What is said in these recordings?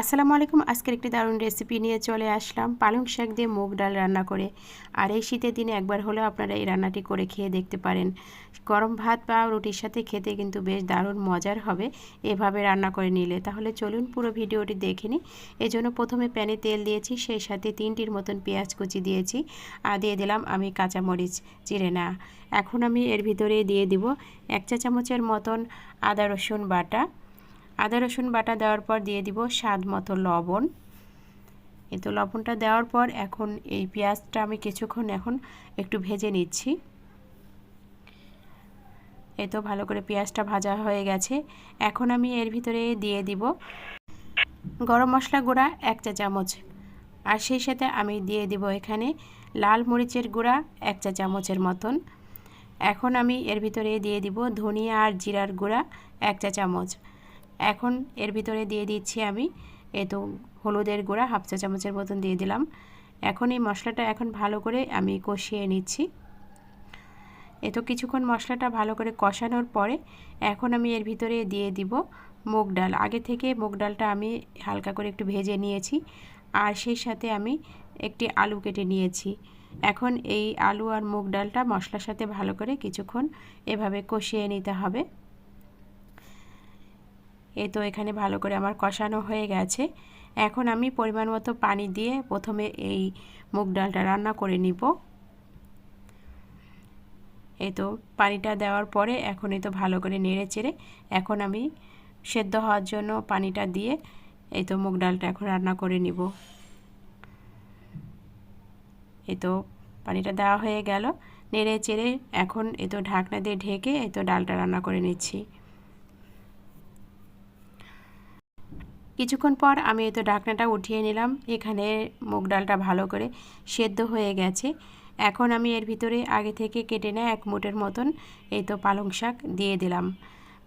আসসালামু আলাইকুম। আজকের একটি দারুণ রেসিপি নিয়ে চলে আসলাম। পালং শাক দিয়ে মুগ ডাল রান্না করে। আর এই শীতের দিনে একবার হলেও আপনারা এই রান্নাটি করে খেয়ে দেখতে পারেন। গরম ভাত বা রুটির সাথে খেতে কিন্তু বেশ দারুণ মজার হবে এভাবে রান্না করে নিলে। তাহলে চলুন পুরো ভিডিওটি দেখে নিই। এজন্য প্রথমে প্যানে তেল দিয়েছি, সেই সাথে তিনটির মতন পেঁয়াজ কুচি দিয়েছি। আর দিয়ে দিলাম আমি কাঁচামরিচ চিড়ে না। এখন আমি এর ভিতরে দিয়ে দিব এক চা চামচের মতন আদা, রসুন বাটা। আদা, রসুন বাটা দেওয়ার পর দিয়ে দিব স্বাদ মতো লবণ। তো লবণটা দেওয়ার পর এখন এই পেঁয়াজটা আমি কিছুক্ষণ এখন একটু ভেজে নিচ্ছি। এ তো ভালো করে পেঁয়াজটা ভাজা হয়ে গেছে। এখন আমি এর ভিতরে দিয়ে দিব গরম মশলা গুঁড়া এক চা চামচ। আর সেই সাথে আমি দিয়ে দিব এখানে লাল মরিচের গুঁড়া এক চা চামচের মতন। এখন আমি এর ভিতরে দিয়ে দিব ধনিয়া আর জিরার গুঁড়া এক চা চামচ। এখন এর ভিতরে দিয়ে দিচ্ছি আমি এ তো হলুদের গুঁড়া, হাফ চা চামচের মতন দিয়ে দিলাম। এখন এই মশলাটা এখন ভালো করে আমি কষিয়ে নিচ্ছি। এ তো কিছুক্ষণ মশলাটা ভালো করে কষানোর পরে এখন আমি এর ভিতরে দিয়ে দিব মুগ ডাল। আগে থেকে মুগ ডালটা আমি হালকা করে একটু ভেজে নিয়েছি আর সেই সাথে আমি একটি আলু কেটে নিয়েছি। এখন এই আলু আর মুগ ডালটা মশলার সাথে ভালো করে কিছুক্ষণ এভাবে কষিয়ে নিতে হবে। এই তো এখানে ভালো করে আমার কষানো হয়ে গেছে। এখন আমি পরিমাণ মতো পানি দিয়ে প্রথমে এই মুগ ডালটা রান্না করে নিব। এই তো পানিটা দেওয়ার পরে এখন এই তো ভালো করে নেড়ে চেড়ে এখন আমি সেদ্ধ হওয়ার জন্য পানিটা দিয়ে এই তো মুগ ডালটা এখন রান্না করে নিব। এই তো পানিটা দেওয়া হয়ে গেল। নেড়ে চেড়ে এখন এই তো ঢাকনা দিয়ে ঢেকে এই তো ডালটা রান্না করে নিচ্ছি। কিছুক্ষণ পর আমি এই তো ঢাকনাটা উঠিয়ে নিলাম। এখানে মুগ ডালটা ভালো করে সেদ্ধ হয়ে গেছে। এখন আমি এর ভিতরে আগে থেকে কেটে নেয় এক মুটের মতন এই তো পালং শাক দিয়ে দিলাম।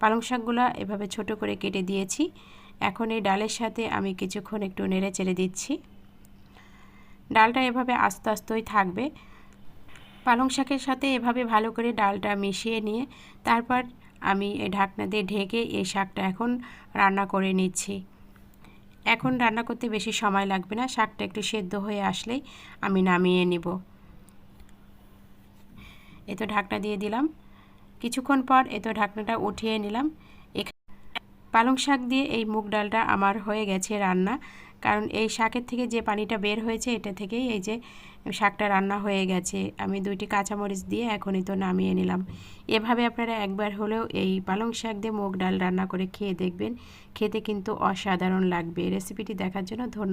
পালং শাকগুলো এভাবে ছোট করে কেটে দিয়েছি। এখন এই ডালের সাথে আমি কিছুক্ষণ একটু নেড়ে চেড়ে দিচ্ছি। ডালটা এভাবে আস্তে আস্তেই থাকবে। পালং শাকের সাথে এভাবে ভালো করে ডালটা মিশিয়ে নিয়ে তারপর আমি এই ঢাকনা দিয়ে ঢেকে এই শাকটা এখন রান্না করে নিচ্ছি। এখন রান্না করতে বেশি সময় লাগবে না, শাকটা একটু সেদ্ধ হয়ে আসলেই আমি নামিয়ে নিব। এ তো ঢাকনা দিয়ে দিলাম। কিছুক্ষণ পর এ তো ঢাকনাটা উঠিয়ে নিলাম। পালং শাক দিয়ে এই মুগ ডালটা আমার হয়ে গেছে রান্না। কারণ এই শাকের থেকে যে পানিটা বের হয়েছে, এটা থেকেই এই যে শাকটা রান্না হয়ে গেছে। আমি দুইটি কাঁচামরিচ দিয়ে এখনই তো নামিয়ে নিলাম। এভাবে আপনারা একবার হলেও এই পালং শাক দিয়ে মুগ ডাল রান্না করে খেয়ে দেখবেন। খেতে কিন্তু অসাধারণ লাগবে। রেসিপিটি দেখার জন্য ধন্যবাদ।